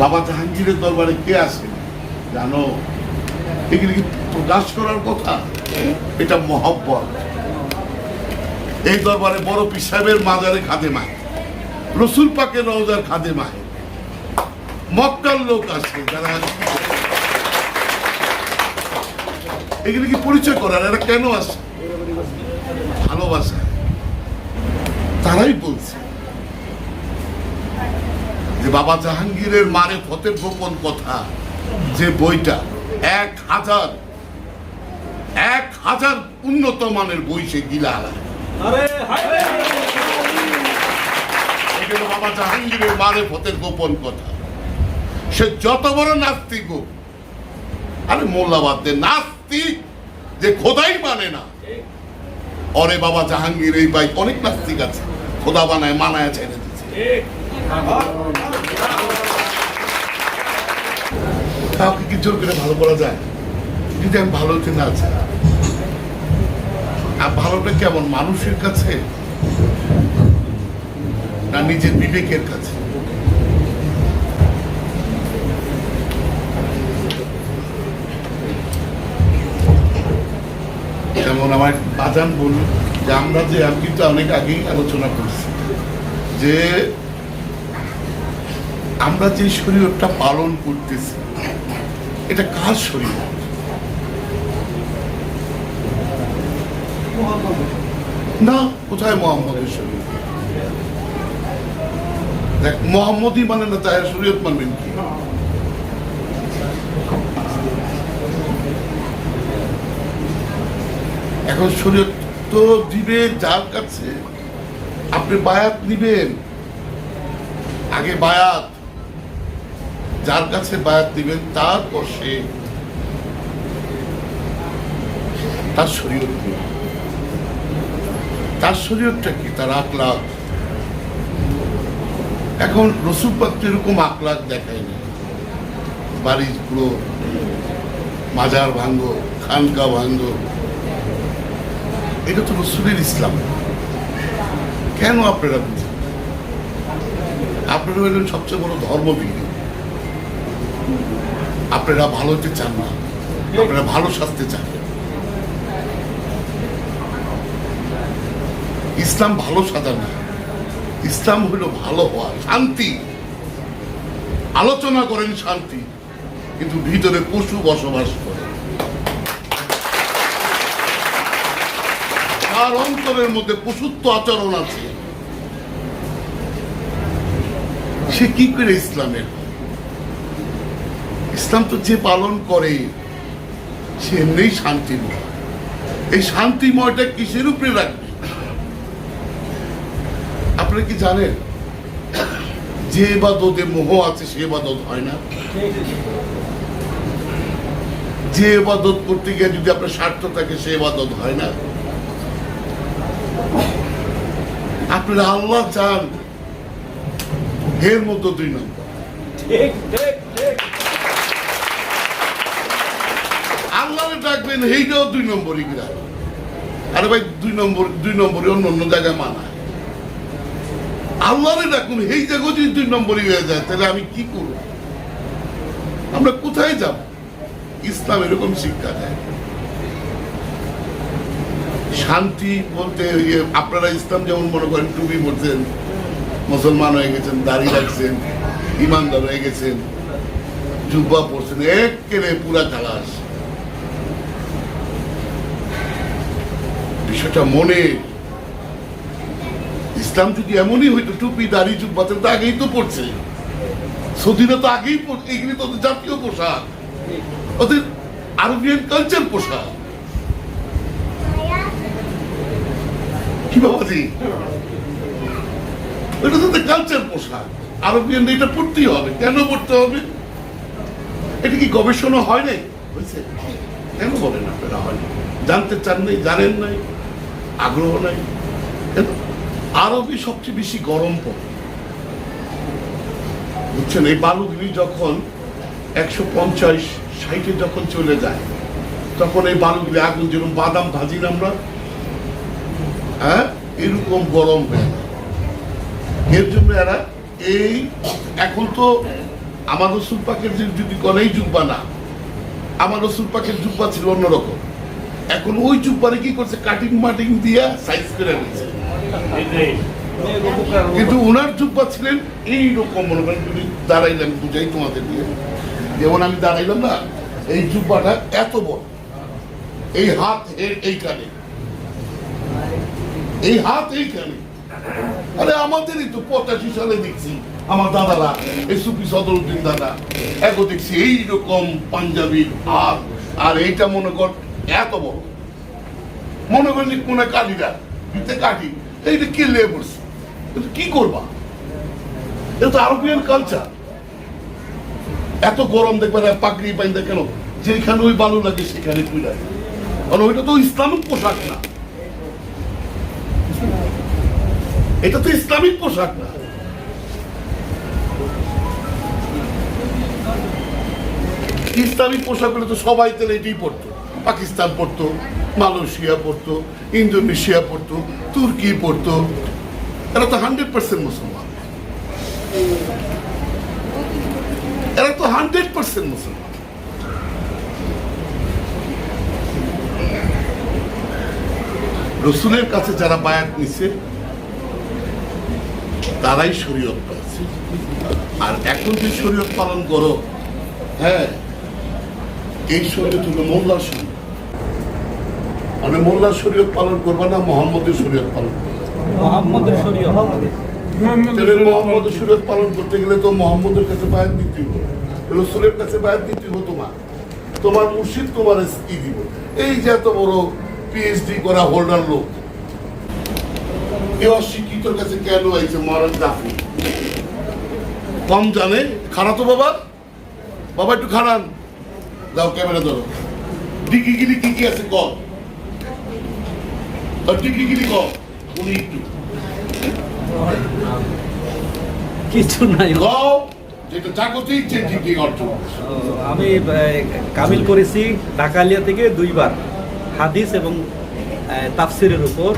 বাবা জাহাঙ্গীরের দরবারে কে আসে জানো? এগুলি কি প্রকাশ করার কথা? এটা মহব্বত। এই দরবারে বড় পীর সাহেবের মাজারে খাদে মায় রসুল পাকের রওজার খাদে মায় মক্কার লোক আসে যারা এগুলি কি পরিচয় করার? এরা কেন আসে ভালোবাসা। তারাই বলছে। যে বাবা জাহাঙ্গীরের মারে ফতের গোপন কথা যে বইটা এক হাজার এক হাজার উন্নত মানের বই সে গিলা বাবা জাহাঙ্গীরের মারে ফতের গোপন কথা। সে যত বড় নাস্তিক হোক আরে মোল্লাবাদদের নাস্তিক যে খোদাই মানে না। অরে বাবা জাহাঙ্গীর এই বাইক অনেক নাস্তিক আছে খোদা বানায় মানায় ছেড়ে দিচ্ছে কাউকে কি জোর করে ভালো করা যায়? যদি আমি ভালো হতে না চাই। আর ভালোটা কেমন? মানুষের কাছে না নিজের বিবেকের কাছে? যেমন আমার বাজান বলল যে, আমরা যে, আমি কিন্তু অনেক আগেই আলোচনা করছি যে, আমরা যে শরীরটা পালন করতেছি এটা কার শরীর? না, কোথায় মোহাম্মদের শরীর? দেখ, মোহাম্মদই মানে না তাই শরীয়ত মানবেন কি? এখন শরীয়ত তো দিবে যার কাছে, আপনি বায়াত নিবেন। আগে বায়াত যার কাছে বায়াত দিবেন তারপর সে তার নিবে। তার শরীয়তটা কি? তার আকলাক এখন রসুল পাক তো এরকম আকলাক দেখায়নি বাড়ির পুরো মাজার ভাঙ্গ, খানকা ভাঙ্গ। এটা তো রসুলের ইসলাম। কেন আপনারা বুঝেন? আপনারা হলেন সবচেয়ে বড় ধর্মবিজ্ঞ আপনারা ভালো হতে চান না, আপনারা ভালো স্বাস্থ্য চান। ইসলাম ভালো সাজা না ইসলাম হলো ভালো হওয়া, শান্তি। আলোচনা করেন শান্তি, কিন্তু ভিতরে পশু বসবাস করে। তার অন্তরের মধ্যে পশুত্ব আচরণ আছে। সে কি করে ইসলামের? ইসলাম তো যে পালন করে, সে এমনিই শান্তিময়। এই শান্তিময়টা কিসের উপরে রাখবে? আপনারা কি জানেন, যে এবাদতে মোহ আছে, সে এবাদত হয় না? যে এবাদত করতে গিয়ে যদি আপনার স্বার্থ থাকে, সে এবাদত হয় না? আপনারা আল্লাহ চান, এর মতো দুই নম্বর। ডাকবেন এইটাও দুই নম্বরই গ্রাম আরে ভাই, দুই নম্বর, দুই নম্বরে অন্য অন্য জায়গায় মানায় আল্লাহরে ডাকুন, এই জায়গায় যদি দুই নম্বরই হয়ে যায়, তাহলে আমি কি করব? আমরা কোথায় যাব? ইসলাম এরকম শিক্ষা দেয়। শান্তি বলতে ইয়ে আপনারা ইসলাম যেমন মনে করেন, টুপি পড়ছেন মুসলমান হয়ে গেছেন, দাড়ি রাখছেন, ইমানদার হয়ে গেছেন, জুব্বা পড়ছেন একেবারে পুরা খালাস। বিষয়টা মনে। ইসলাম যদি এমনই হইতো, টুপি, দাড়ি তাহলে তো আগেই তো পড়ছে। সৌদিরা তো আগেই পড়- এগুলি তো জাতীয় পোশাক। ওদের আরবিয়ান কালচার পোশাক। কি বাবাজি? এটা তো কালচার পোশাক। আরবিয়ান এটা পড়তেই হবে। কেন পড়তে হবে? এটা কি গবেষণা হয় নাই? হয়েছে? কেন বলেন আপনারা? হয় জানতে চান নাই? জানেন নাই? আগ্রহ নাই। আরবি সবচেয়ে বেশি গরম পড়ে। বুঝছেন, এই বালুগুলি যখন একশো পঞ্চাশ ষাটে যখন চলে যায়, তখন এই বালুগুলি আগুন, যেরকম বাদাম ভাজি না আমরা হ্যাঁ? এরকম গরম হয়ে এর জন্য এরা এই, এখন তো আমার রসুল যদি কলেই জুব্বা না, আমার রসুল পাকের জুব্বা ছিল অন্যরকম। এখন ওই জুব্বারে কি করছে? কাটিং মাটিং দিয়া সাইজ করে নিয়েছে। কিন্তু ওনার জুব্বা ছিলেন এইরকম মনে করেন যদি দাঁড়াইলাম বুঝাই তোমাদের দিয়ে। যেমন আমি দাঁড়াইলাম না এই জুব্বাটা এত বড়। এই হাত এর এইখানে। এই হাত এইখানে। আরে আমাদেরই তো পঁচাশি সালে দেখছি আমার দাদারা এই সুফি সদরুদ্দিন দাদা। এখন দেখছি এইরকম পাঞ্জাবির হাত। আর এইটা মনে কর এত বড় মনে করেন কোনে কালিরা ভিতে কাটি। এইটা কে পড়ছে কি করবা? এটা তো আরবিয়ান কালচার এত গরম দেখবেন পাকড়ি পাইন্দা কেন? যেখানে ওই বালু লাগে, সেখানে কুইলায় কারণ ওইটা তো ইসলামিক পোশাক না। এটা তো ইসলামিক পোশাক না। ইসলামিক পোশাক হলে তো সবাই তাহলে এটাই পড়তো পাকিস্তান পড়তো, মালয়েশিয়া পড়তো, ইন্দোনেশিয়া পড়তো, তুর্কি পড়তো। এরা তো হান্ড্রেড পার্সেন্ট মুসলমান। এরা তো হান্ড্রেড পার্সেন্ট মুসলমান। রসুলের কাছে যারা বায়াত নিছে, তারাই শরীয়ত পাচ্ছে আর এখন যে শরীয়ত পালন করো হ্যাঁ এই শরীয়ত হলো মোল্লার শরীয়ত। মানে মোল্লার শরীয়ত পালন করবে না মোহাম্মদের শরীয়ত পালন করবে। মোহাম্মদের শরীয়ত। মোহাম্মদের শরীয়ত পালন করতে গেলে তো মোহাম্মদের কাছে বায়াত দিতে হবে রসুলের কাছে বায়াত দিতে হতো তোমার। তোমার মুর্শিদ তোমার ই দিব। এই যে এত বড় পিএইচডি করা হোল্ডার লোক। এ অশিক্ষিতর কাছে কেন আইছে মহারাজ জাফরি? কম জানে? খারাপ তো বাবা। বাবা একটু খারান দাও ক্যামেরা ধরো। ডিকি গিরি কি কি আছে কম কম? উনি একটু। কিছু নাই। আমি কামিল করেছি ঢাকালিয়া থেকে দুইবার। হাদিস এবং তাফসিরের উপর।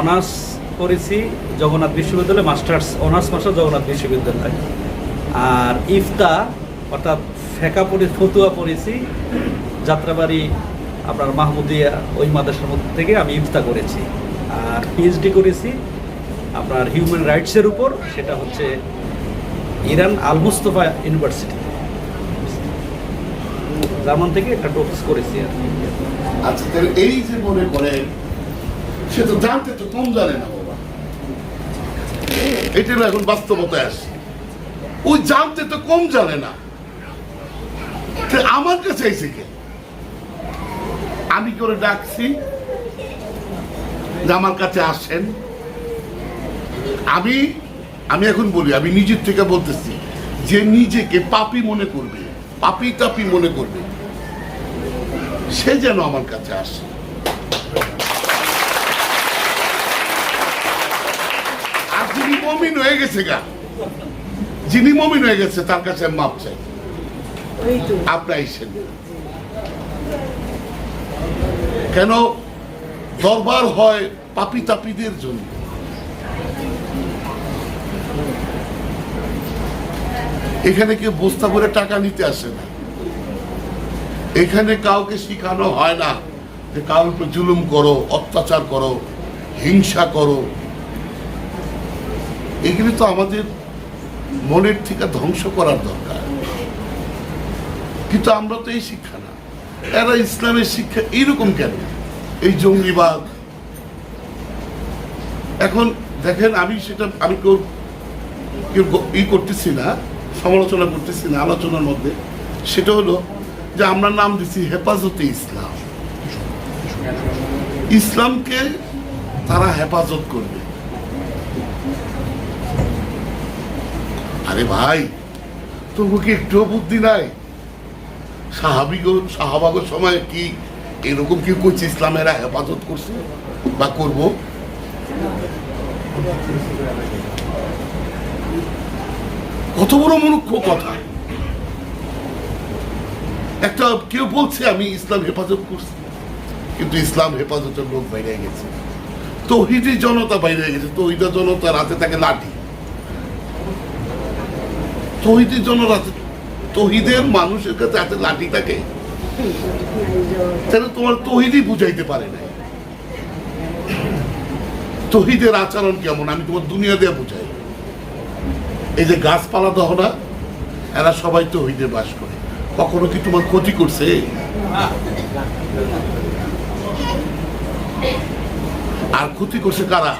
অনার্স করেছি জগন্নাথ বিশ্ববিদ্যালয় মাস্টার্স অনার্স মাস্টার জগন্নাথ বিশ্ববিদ্যালয়। আর ইফতা অর্থাৎ ফেকা পড়ে ফতুয়া পড়েছি যাত্রাবাড়ি আপনার মাহমুদিয়া ওই মাদ্রাসার মধ্যে থেকে আমি ইফতা করেছি। আর পিএইচডি করেছি আপনার হিউম্যান রাইটসের উপর, সেটা হচ্ছে Iran Al Mustafa university German থেকে একটা টোপিস করেছি আর। আচ্ছা তাহলে এই যে মনে করেন, সে তো জানতে তো কম জানে না বাবা। এটা এখন বাস্তবতায় আসে ওই জানতে তো কম জানে না। আমার কাছে এসে কে? আমি করে ডাকছি যে আমার কাছে আসেন। আমি আমি এখন বলি আমি নিজের থেকে বলতেছি যে নিজেকে পাপি মনে করবে পাপি টাপি মনে করবে সে যেন আমার কাছে আসে। আর যিনি মমিন হয়ে গেছে গা যিনি মমিন হয়ে গেছে তার কাছে মাপ চাই। আপনার কেন দরবার হয় পাপি তাপিদের জন্য? এখানে কেউ বস্তা করে টাকা নিতে আসে না। এখানে কাউকে শিখানো হয় না যে কারোর উপর জুলুম করো, অত্যাচার করো, হিংসা করো। এগুলি তো আমাদের মনের থেকে ধ্বংস করার দরকার। কিন্তু আমরা তো এই শিক্ষা না। এরা ইসলামের শিক্ষা এইরকম কেন? এই জঙ্গিবাদ। এখন দেখেন, আমি সেটা, আমি কেউ কেউ ই করতেছি না, সমালোচনা করতেছি না, আলোচনার মধ্যে। সেটা হলো যে আমরা নাম দিচ্ছি হেফাজতে ইসলাম। ইসলামকে তারা হেফাজত করবে। আরে ভাই তবু কি একটুও বুদ্ধি নাই? সাহাবিগ সাহাবাগর সময় কি এরকম কি করছে? ইসলামেরা হেফাজত করছে বা করব? কত বড় মনুক্ষ কথা। একটা কেউ বলছে, আমি ইসলাম হেফাজত করছি। কিন্তু ইসলাম হেফাজতের লোক বাইরে গেছে। তহিদি জনতা বাইরে গেছে। তহিদা জনতা রাতে তাকে লাঠি। তহিদের জন্য রাতে তহিদের মানুষের কাছে এত লাঠি থাকে? তাহলে তোমার তহিদই বুঝাইতে পারে না তহিদের আচরণ কেমন? আমি তোমার দুনিয়া দিয়ে বুঝাই। এই যে গাছপালা দহনা এরা সবাই তহিদে বাস করে। কখনো কি তোমার ক্ষতি করছে? আর ক্ষতি করছে কারা?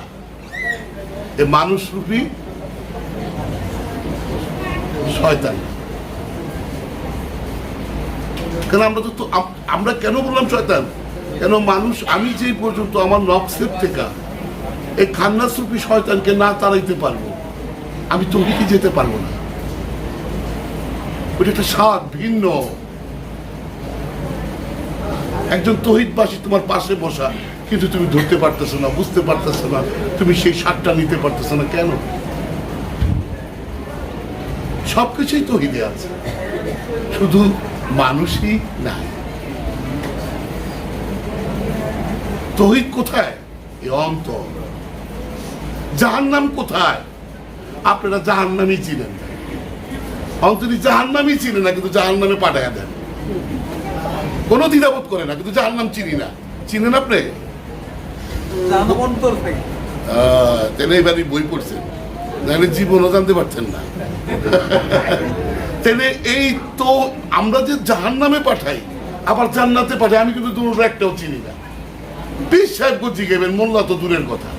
এ মানুষ রূপী শয়তান। কেন আমরা তো আমরা কেন বললাম শয়তান? কেন মানুষ, আমি যে পর্যন্ত আমার নকশের থেকে এই খান্নাস রূপী শয়তানকে না তাড়াইতে পারব, আমি তহিকে যেতে পারব না। ওটা একটা স্বাদ, ভিন্ন। একজন তহিদবাসী তোমার পাশে বসা, কিন্তু তুমি ধরতে পারতেছো না, বুঝতে পারতেছো না, তুমি সেই স্বাদটা নিতে পারতেছো না, কেন? সবকিছুই তহিদে আছে। শুধু মানুষই নাই। তহিদ কোথায়? এ অন্তর। জাহান্নাম কোথায়? আপনারা জাহান্নামই চিনেন না। অন্তরি জাহান্নামই চিনে না কিন্তু জাহান্নামে পাঠায় দেন। কোনো দ্বিধাবোধ করে না কিন্তু জাহান্নাম চিনি না। চিনেন আপনি? তাহলে এবারই বই পড়ছেন। নাহলে জীবনও জানতে পারছেন না। তাহলে এই তো আমরা যে জাহান নামে পাঠাই, আবার জান্নাতে পাঠাই, আমি কিন্তু দুটো একটাও চিনি না। পিস সাহেব জিগেবেন মোল্লা তো দূরের কথা।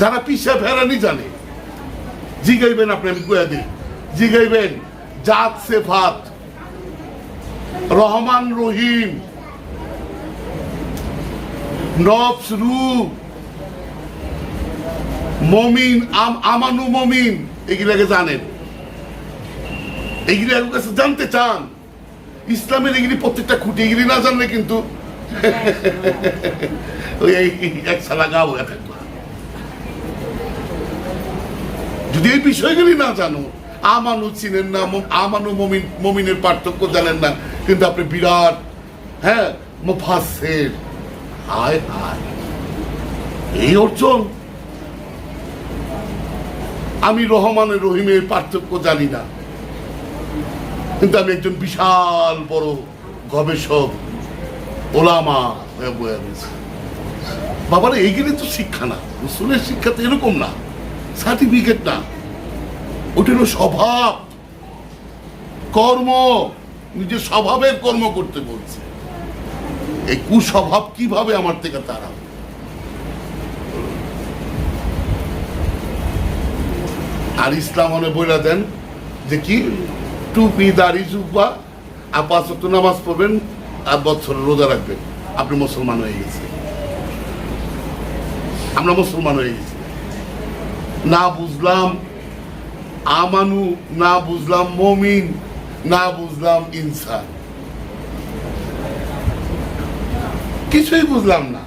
যারা পিস সাহেব হেরানি জানে জিগাইবেন আপনি, আমি কয়া দিই। জিগাইবেন জাত সেফাত, রহমান রহিম, নফস রূপ, মমিন, আম আমানু মমিন, এগুলাকে জানেন। এগুলি কাছে জানতে চান। ইসলামের এগুলি প্রত্যেকটা খুঁটি এগুলি না জানলে কিন্তু এক সালা গাও এক একবার। যদি এই বিষয়গুলি না জানো আমানু চিনেন না আমানু মমিন, মমিনের পার্থক্য জানেন না, কিন্তু আপনি বিরাট হ্যাঁ মুফাসের হায় হায়। এই অর্জন। আমি রহমানের রহিমের পার্থক্য জানি না। কিন্তু আমি একজন বিশাল বড় গবেষক, ওলামা হয়ে বয়ে রয়েছি বাবারা এইগুলি তো শিক্ষা না রসুলের শিক্ষা তো এরকম না সার্টিফিকেট না। ওটা হলো স্বভাব। কর্ম, নিজের স্বভাবের কর্ম করতে বলছে। এই কুস্বভাব কীভাবে আমার থেকে তারা? আর ইসলাম মনে বইলা দেন যে কি? টুপি, দাড়ি, জুব্বা আর পাঁচ নামাজ পড়বেন, আর বছর রোজা রাখবেন। আপনি মুসলমান হয়ে গেছে। আমরা মুসলমান হয়ে গেছি। না বুঝলাম আমানু, না বুঝলাম মমিন, না বুঝলাম ইনসান। কিছুই বুঝলাম না।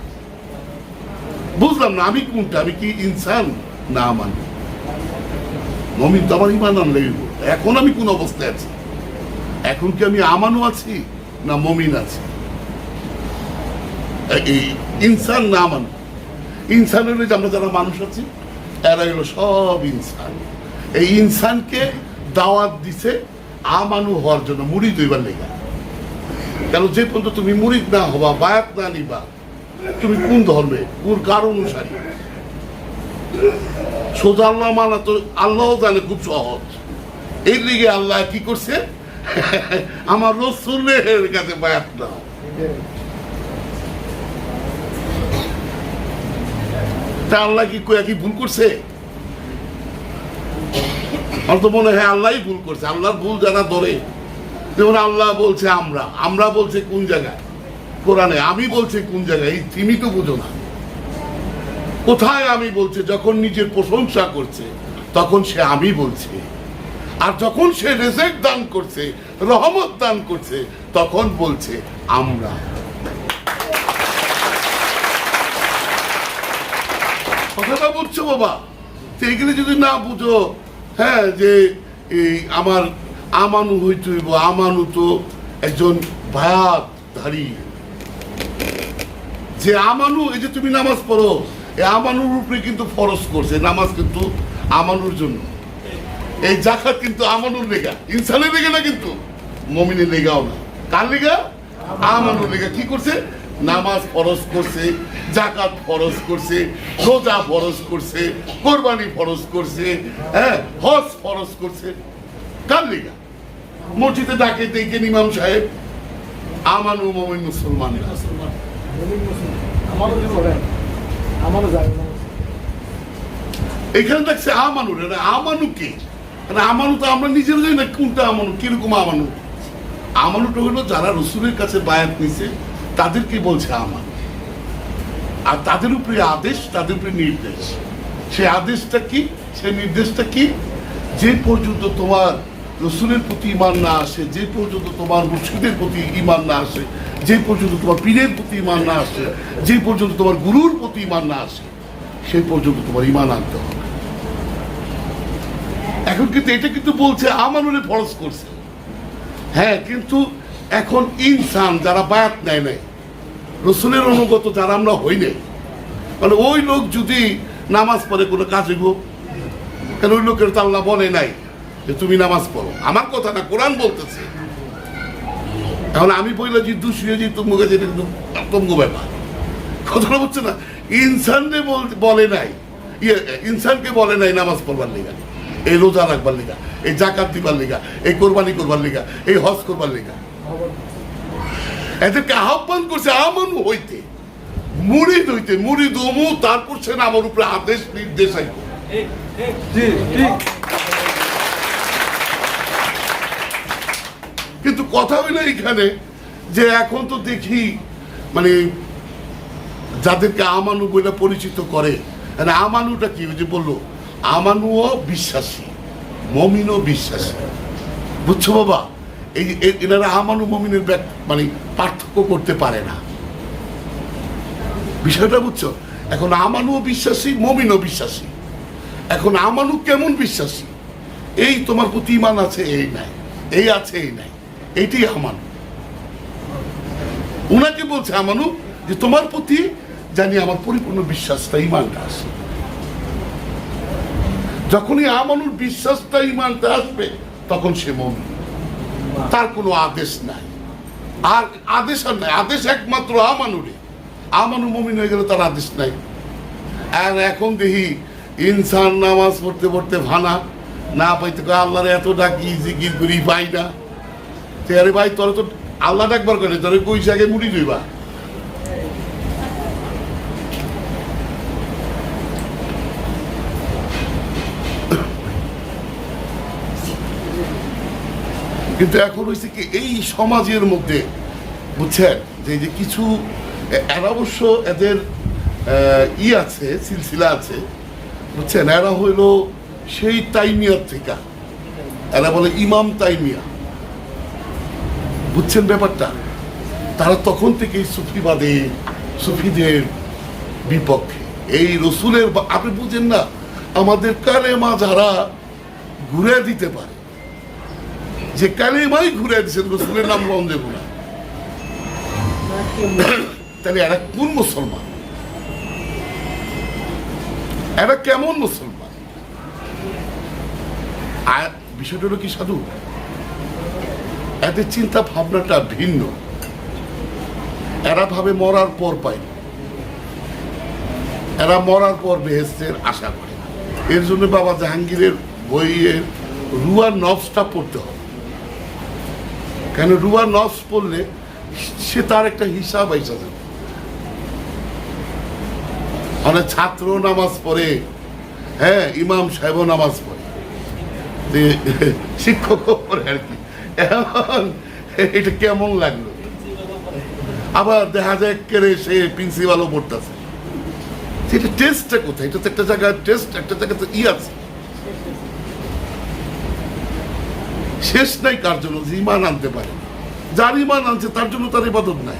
বুঝলাম না, আমি কোনটা? আমি কি ইনসান? না আমানু। মমিন তো আমার ইমান আনলেই। এখন আমি কোন অবস্থায় আছি? এখন কি আমি আমানও আছি না মমিন আছি? ইনসান না আমান ইনসান হলে আমরা যারা মানুষ আছি এরা হলো সব ইনসান। এই ইনসানকে দাওয়াত দিছে আমানু হওয়ার জন্য মুড়ি দইবার লেগা। কেন যে পর্যন্ত তুমি মুড়িদ না হবা, বায়াত না নিবা, তুমি কোন ধর্মে? কোন কার অনুসারী? সোজা আল্লাহ মানা তো আল্লাহ জানে খুব সহজ। এই দিকে আল্লাহ কি করছে? আমার রসুলের কাছে বায়াত নাও তা আল্লাহ কি কি ভুল করছে? মনে হয় আল্লাহই ভুল করছে। আল্লাহর ভুল ধরে, যেমন আল্লাহ বলছে আমরা। আমরা বলছে কোন জায়গায়? কোরআনে। আমি বলছে কোন জায়গায়? এই তুমি তো বুঝো না। কোথায় আমি বলছে? যখন নিজের প্রশংসা করছে, তখন সে আমি বলছে। আর যখন সে রেজেক্ট দান করছে, রহমত দান করছে, তখন বলছে, আমরা। কথাটা বুঝছ বাবা? তো এগুলি যদি না বুঝো হ্যাঁ যে এই আমার আমানু হইতে হইব, আমানু তো একজন ভায়াতধারী। যে আমানু, এই যে তুমি নামাজ পড়ো, এই আমানুর উপরে কিন্তু ফরজ করছে, নামাজ কিন্তু আমানুর জন্য। এই জাকাত কিন্তু আমানুর লেগা ইনসানের লেগে না কিন্তু মমিনের লেগাও না। কার লেগা আমানুর লেগা কি করছে? নামাজ ফরজ করছে, জাকাত ফরজ করছে, রোজা ফরজ করছে, কোরবানি ফরজ করছে হ্যাঁ হজ ফরজ করছে। কার লেগা মসজিদে ডাকে দেখেন ইমাম সাহেব আমানু মমিন মুসলমানেরা আমারও যে করেন আমারও যায় না এখানে দেখছে আমানুর আমানু কে মানে আমানু তো আমরা নিজেরা জানি না কোনটা আমানু, কীরকম আমানু। আমানুটা হলো যারা রসুলের কাছে বায়াত নিছে তাদেরকে বলছে আমার আর তাদের উপরে আদেশ, তাদের উপরে নির্দেশ। সে আদেশটা কি? সে নির্দেশটা কি? যে পর্যন্ত তোমার রসুলের প্রতি ইমান না আসে, যে পর্যন্ত তোমার মুর্শিদের প্রতি ইমান না আসে, যে পর্যন্ত তোমার পীরের প্রতি ইমান না আসে, যে পর্যন্ত তোমার গুরুর প্রতি ইমান না আসে, সেই পর্যন্ত তোমার ইমান আনতে হবে। এখন কিন্তু এটা কিন্তু বলছে আমানুরে ফরজ করছে। হ্যাঁ কিন্তু এখন ইনসান যারা বায়াত নেয় নাই, রসুলের অনুগত যারা আমরা হই নাই মানে ওই লোক যদি নামাজ পড়ে কোনো কাজে গো কেন ওই লোকের তো আল্লাহ বলে নাই যে তুমি নামাজ পড়ো? আমার কথা না কোরআন বলতেছে। এখন আমি বললাম যে দুশুয়ে যে তুমি যেটা কিন্তু ব্যাপার। কথাটা বুঝছে না? ইনসানরে বল- নাই। ইয়ে ইনসানকে বলে নাই নামাজ পড়বার লিগা। এই রোজা রাখবার লিগা এই জাকাত দিবার লিগা এই কোরবানি করবার লিগা এই হজ করবার লিগা। এদেরকে আহ্বান করছে আমানু হইতে মুড়ি হইতে মুড়ি দমু তারপর সে না আমার উপরে আদেশ নির্দেশ আইব। কিন্তু কথা হইল এখানে যে এখন তো দেখি মানে যাদেরকে আমানু বলে পরিচিত করে মানে আমানুটা কি ওই যে বলল আমানুও বিশ্বাসী, মমিনও বিশ্বাসী। বুঝছ বাবা? এই এনারা আমানু মমিনের মানে পার্থক্য করতে পারে না। বিষয়টা বুঝছ? এখন আমানুও বিশ্বাসী, মমিনও বিশ্বাসী। এখন আমানু কেমন বিশ্বাসী? এই তোমার প্রতি ইমান আছে, এই নাই। এই আছে, এই নাই। এইটি আমানু। উনাকে বলছে আমানু যে তোমার প্রতি জানি আমার পরিপূর্ণ বিশ্বাসটা, ইমানটা আসে যখনই আমানুর বিশ্বাসটা ইমানটা আসবে, তখন সে মমি তার কোনো আদেশ নাই। আর আদেশ আর নাই, আদেশ একমাত্র আমানুরে আমানু মমিন হয়ে গেলে তার আদেশ নাই। আর এখন দেখি ইনসান নামাজ পড়তে পড়তে ভানা, না পাইতে আল্লাহরে এত ডাকি, জিকির করি, পাই না। আরে ভাই, তোর তো আল্লাহ ডাকবার করে তোর কই আগে মুড়ি দইবা কিন্তু এখন হয়েছে কি এই সমাজের মধ্যে, বুঝছেন? যে যে কিছু এরা অবশ্য এদের ই আছে, সিলসিলা আছে, বুঝছেন? এরা হইল সেই তাইমিয়ার থেকে। এরা বলে ইমাম তাইমিয়া। বুঝছেন ব্যাপারটা? তারা তখন থেকেই সুফিবাদে, সুফিদের বিপক্ষে। এই রসুলের আপনি বুঝেন না, আমাদের কালেমা যারা ঘুরে দিতে পারে যে কালেমাই ঘুরে দিচ্ছে রসুলের নাম লন দেব না। তাহলে এরা কোন মুসলমান? এরা কেমন মুসলমান? আর বিষয়টা হলো কি সাধু? এদের চিন্তা ভাবনাটা ভিন্ন। এরা ভাবে মরার পর পাই এরা মরার পর বেহেস্তের আশা করে এর জন্য বাবা জাহাঙ্গীরের বইয়ের রুয়ার নফসটা পড়তে হবে। কেন রুয়ার নফস পড়লে সে তার একটা হিসাব আইসা যাবে। অনেক ছাত্র নামাজ পড়ে হ্যাঁ ইমাম সাহেবও নামাজ পড়ে। যে শিক্ষকও পড়ে আর কি। এটা কেমন লাগল? আবার দেখা যায় কেড়ে সে প্রিন্সিপালও পড়তেছে। সেটা টেস্টটা কোথায়? এটা তো একটা জায়গায় টেস্ট একটা জায়গায় তো ই আছে। শেষ নাই কার জন্য, যে ইমান আনতে পারে। যার ইমান আনছে, তার জন্য তার ইবাদত নাই।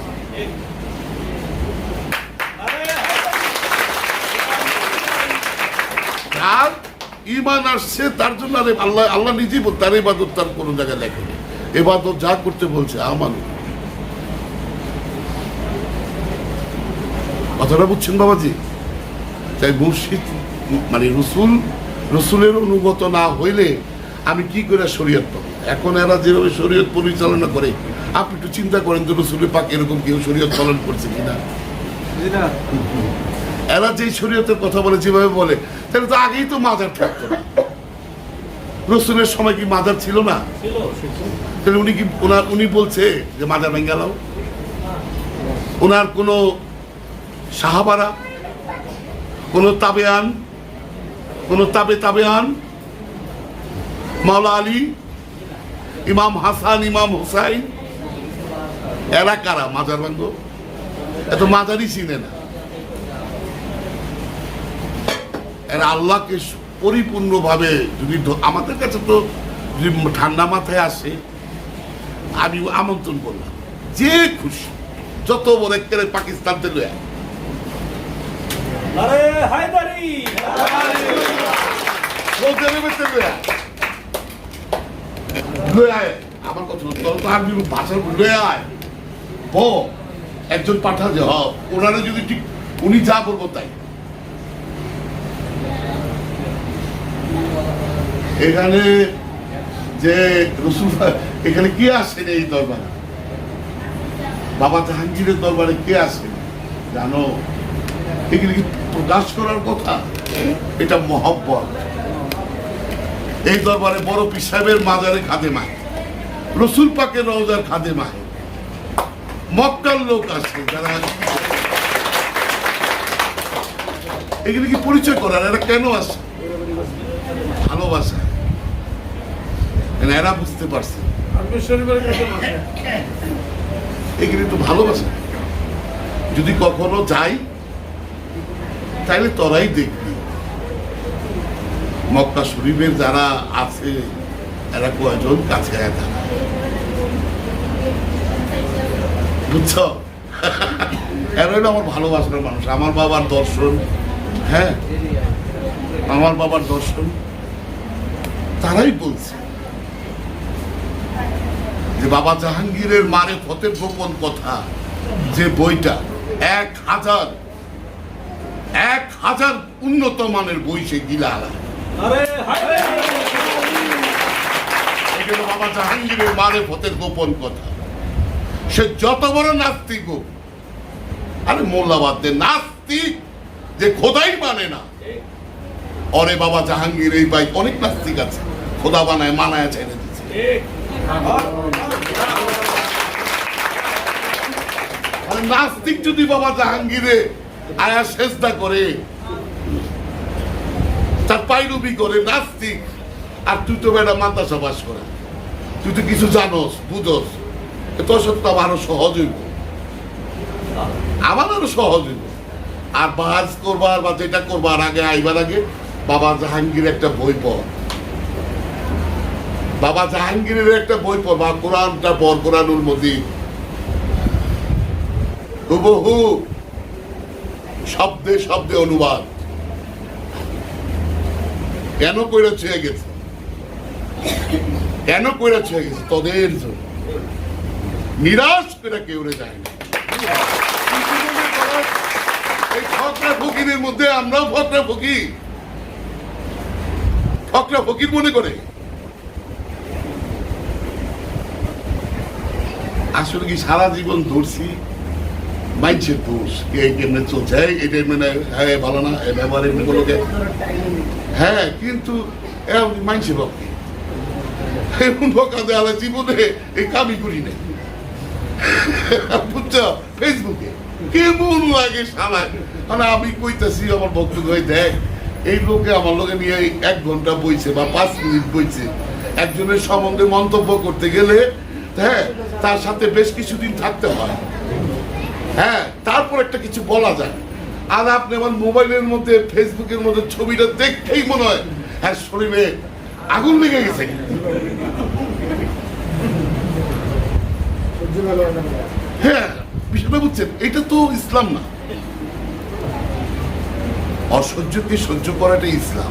যার ইমান আসছে, তার জন্য আরে আল্লাহ আল্লাহ নিজেই তার ইবাদত তার কোনো জায়গায় লেখে এবাদত যা করতে বলছে, আমান। কথাটা বুঝছেন বাবাজি? তাই মুর্শিদ মানে রসুল, রসুলের অনুগত না হইলে আমি কি করে শরীয়ত পাবো? এখন এরা যেভাবে শরীয়ত পরিচালনা করে আপনি একটু চিন্তা করেন তো রসুলের পাক এরকম কেউ শরীয়ত পালন করছে কিনা। এরা যে শরীয়তের কথা বলে যেভাবে বলে তাহলে তো আগেই তো মাজার থাকতো রসুলের সময় কি মাজার ছিল না? তাহলে উনি কি ওনার উনি বলছে যে মাজার ভেঙে গেল ওনার কোনো সাহাবারা কোনো তাবেয়ান কোনো তাবে তাবেয়ান মাওলা আলী ইমাম হাসান ইমাম হুসাইন এরা কারা? মাজার ভাঙ্গ? এত মাজারই চিনে না। এরা আল্লাহকে পরিপূর্ণভাবে যদি আমাদের কাছে তো যদি ঠান্ডা মাথায় আসে আমি আমন্ত্রণ করলাম। যে খুশি যত বড় একেবারে পাকিস্তান থেকে লয়া আরে হায়দারি! আমার কথা আয়। ও, একজন পাঠা যে হ ওনারা যদি ঠিক, উনি যা তাই। এখানে যে রসুল এখানে কে আসেন এই দরবারে? বাবা জাহাঙ্গীরের দরবারে কে আসেন? জানো, এখানে কি প্রকাশ করার কথা? এটা মহব্বত। এই দরবারে বড় পীর সাহেবের মাজারে খাদে মাহে রসুল পাকের রওজার খাদে মাহে মক্কার লোক আছে যারা এগুলি কি পরিচয় করার? এরা কেন আসে ভালোবাসা। এরা বুঝতে পারছে। আছে এগুলি তো ভালোবাসা। যদি কখনো যাই, তাইলে তোরাই দেখবি। মক্কা শরীফের যারা আছে, এরা কয়জন? কাছে তারা বুঝছ? এরা আমার ভালোবাসার মানুষ। আমার বাবার দর্শন হ্যাঁ? আমার বাবার দর্শন। তারাই বলছে যে বাবা জাহাঙ্গীরের মারে ফতের গোপন কথা, যে বইটা এক হাজার এক হাজার উন্নত মানের বই সে গিলা আলা আরে হায়দারি জাহাঙ্গীরের ফতের গোপন কথা। সে যত বড় নাস্তিক হোক, আরে নাস্তিক যে খোদাই মানে না। অরে বাবা জাহাঙ্গীর, এই অনেক নাস্তিক আছে। খোদা বানায়, মানায়, ছেড়ে দিচ্ছে নাস্তিক যদি বাবা জাহাঙ্গীরে আয়া চেষ্টা করে তার পাইরুবি করে নাস্তিক। আর তুই তো বেটা মাদ্রাসা বাস করে। তুই তো কিছু জানোস, বুঝোস। এত সত্য আরও সহজ হইব। আমার আরও সহজ হইব। আর বাস করবার বা যেটা করবার আগে আইবার আগে বাবা জাহাঙ্গীর একটা বই পড়। বাবা জাহাঙ্গীরের একটা বই পড়, বা কোরআনটা পড়, কোরআনুল মজিদ। হুবহু। শব্দে শব্দে অনুবাদ। কেন কইরা ছুঁয়ে গেছে? কেন কইরা ছুঁয়ে গেছে? তোদের নিরাশ করে কেউ যায় না। ফকরা ফকিরের মধ্যে আমরাও ফকরা ফকির। ফকরা ফকির মনে করে। আসলে কি সারা জীবন ধরছি? মাইন্ডসেট দোষ কে কেমনে চলছে এটা মানে হ্যাঁ ভালো না ব্যবহার এমনি হ্যাঁ কিন্তু দেওয়া জীবনে এই করি নাই। ফেসবুকে। কেমন লাগে মানে আমি কইতাছি, আমার বক্তব্য হয়ে দেখ, এই লোকে আমার লোকে নিয়ে এক ঘণ্টা বইছে বা পাঁচ মিনিট বইছে। একজনের সম্বন্ধে মন্তব্য করতে গেলে হ্যাঁ তার সাথে বেশ কিছুদিন থাকতে হয়। হ্যাঁ তারপর একটা কিছু বলা যায়। আর আপনি আমার মোবাইলের মধ্যে, ফেসবুকের মধ্যে ছবিটা দেখতেই মনে হয় হ্যাঁ শরীরে আগুন লেগে গেছে। হয়, বিষয়টা বুঝছেন, এটা তো ইসলাম না। অসহ্যকে সহ্য করাটাই ইসলাম।